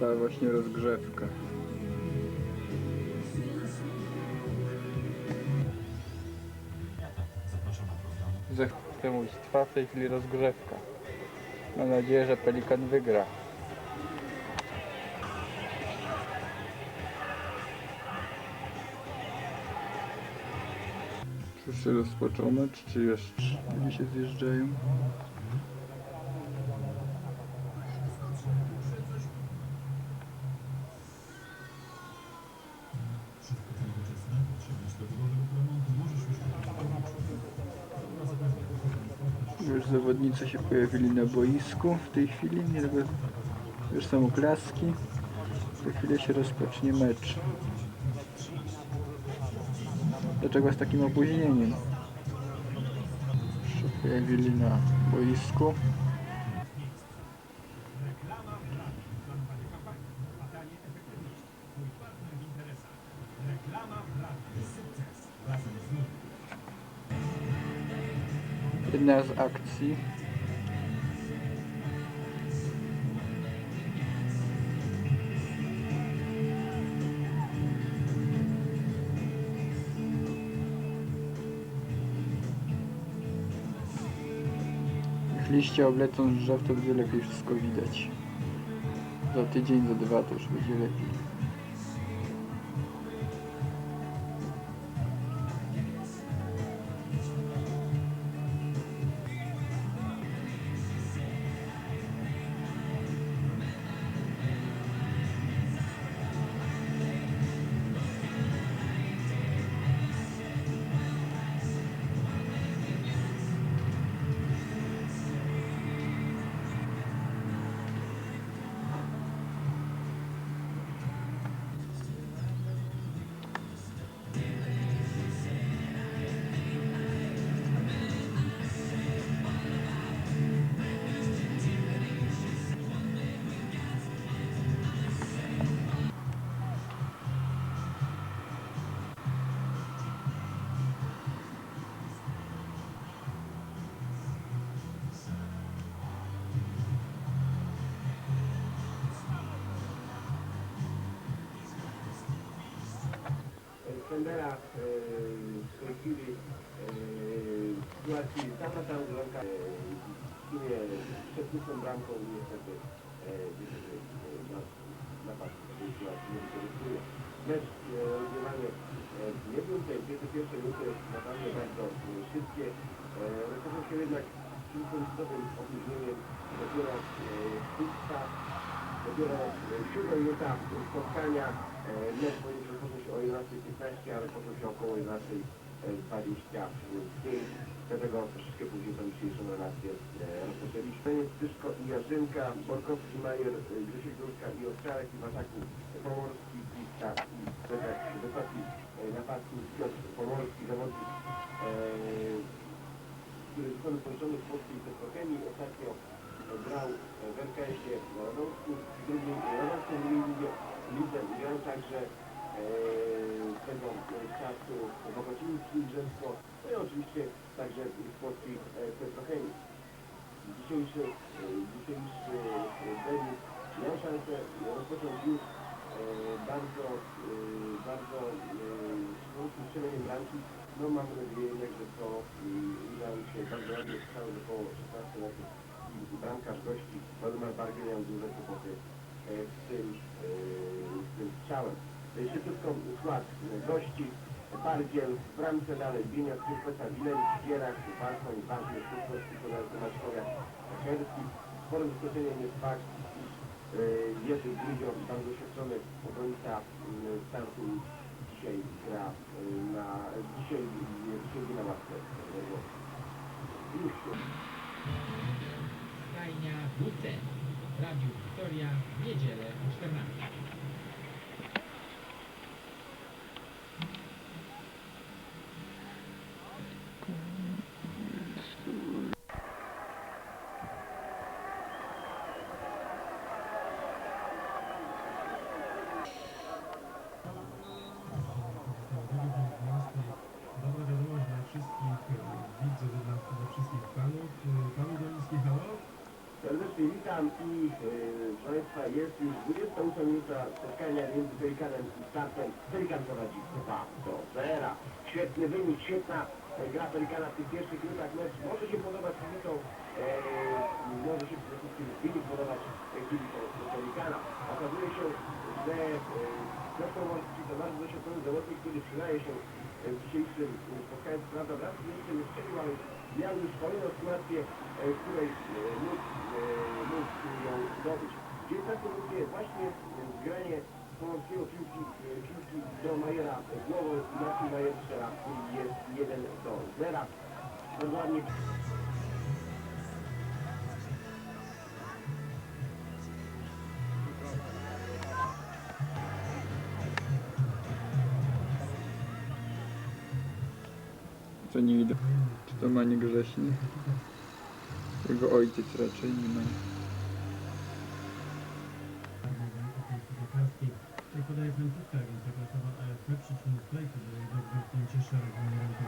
Ta właśnie rozgrzewka. Za temu trwa w tej chwili rozgrzewka. Mam nadzieję, że Pelikan wygra. Czy się rozpoczął mecz, czy jeszcze oni się zjeżdżają? Zawodnicy się pojawili na boisku w tej chwili, nie już są oklaski. Za chwilę się rozpocznie mecz. Dlaczego z takim opóźnieniem? Się pojawili na boisku. Jedna z akcji. Liście oblecą drzew, to będzie lepiej wszystko widać. Za tydzień, za dwa już będzie lepiej. Sendera e, w tej chwili e, w sytuacji sama ta bramka e, ginie przed pustą bramką niestety e, niestety, e, nasz napad w tej sytuacji nie wykorzystuje. Mecz e, rozgrywany e, nie był tej 21 minuty naprawdę bardzo e, szybkie. E, Rozpoczął się jednak kilkuminutowym opóźnieniem dopiero e, szósta Dopiero e, siódma minuta spotkania. e, Mecz powinien rozpocząć się o 11.15, ale począł się około 11.25. Dlatego troszeczkę później tą dzisiejszą relację e, rozpoczęliśmy. Tyszko i Jarzynka, Borkowski, Majer, e, Grzesiek Górka i Owczarek i w ataku Pomorski, Pista i Wysoki e, napastnik Piotr Pomorski, zawodnik e, który został połączony z polskiej petrochemii. Ostatnio grał w Radomsku, w Radomsku w drugiej lidze, lidze grał także e, tego e, czasu w Okocińskim Drzewstwo, no i oczywiście także w polskiej e, petrochemii. Dzisiejszy, dzisiejszy debiut miał szansę rozpocząć już bardzo, bardzo szybkim strzeleniem bramki. No mamy nadzieję jednak, że to uda mi się bardzo ładnie strzały do około 16 metrów i bramkarz gości Waldemar Bargiel miał duże kłopoty e, z tym, e, z tym strzałem. E, Szybciutko skład e, gości. Bargiel w bramce dalej, Bienia, Krzysztofa, Wilewicz, Gierak, Bartman, Ważny, Szybkowski, Konrad Maczkowiak, Kaczerski. Sporym zaskoczeniem jest fakt, iż e, Jerzy Gryzio, tam doświadczony obrońca m, startu dzisiaj gra e, na, dzisiaj, gra na ławce. e, Już się. Stajnia WC. Radio Wiktoria, niedzielę 14. Witam i e, Państwa jest już 28 minuta spotkania między Pelikanem i startem. Pelikan prowadzi 2 do 0. Świetny wynik, świetna e, gra Pelikana w tych pierwszych minutach. Mecz może się podobać kibicom, e, może się przede wszystkim wynik podobać e, kibicom Pelikana. Okazuje się, że e, Piotr Morski to bardzo doświadczony zawodnik, który przydaje się e, w dzisiejszym e, spotkaniu. Prawda, brak jeszcze nie ale miał już kolejną sytuację, w której e, mógł, mógł ją zdobyć. W 19 minucie właśnie zgranie Pomorskiego piłki, piłki do Majera głową Marcin Majer strzela jest 1 do 0. Bardzo ładnie Co nie widać. Czy to Manie Grześny? Jego ojciec raczej nie ma. Więc AFP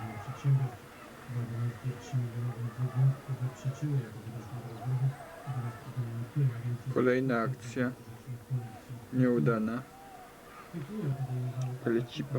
że przedsiębiorstw. Zaprzeczyły. Kolejna akcja nieudana. Ale cipa.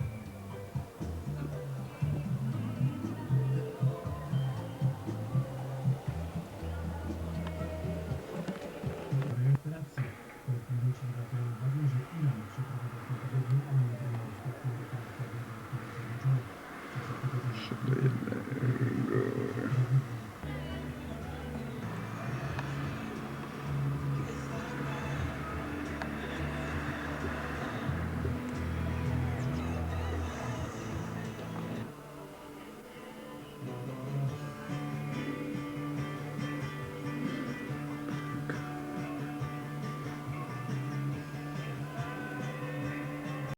Yeah.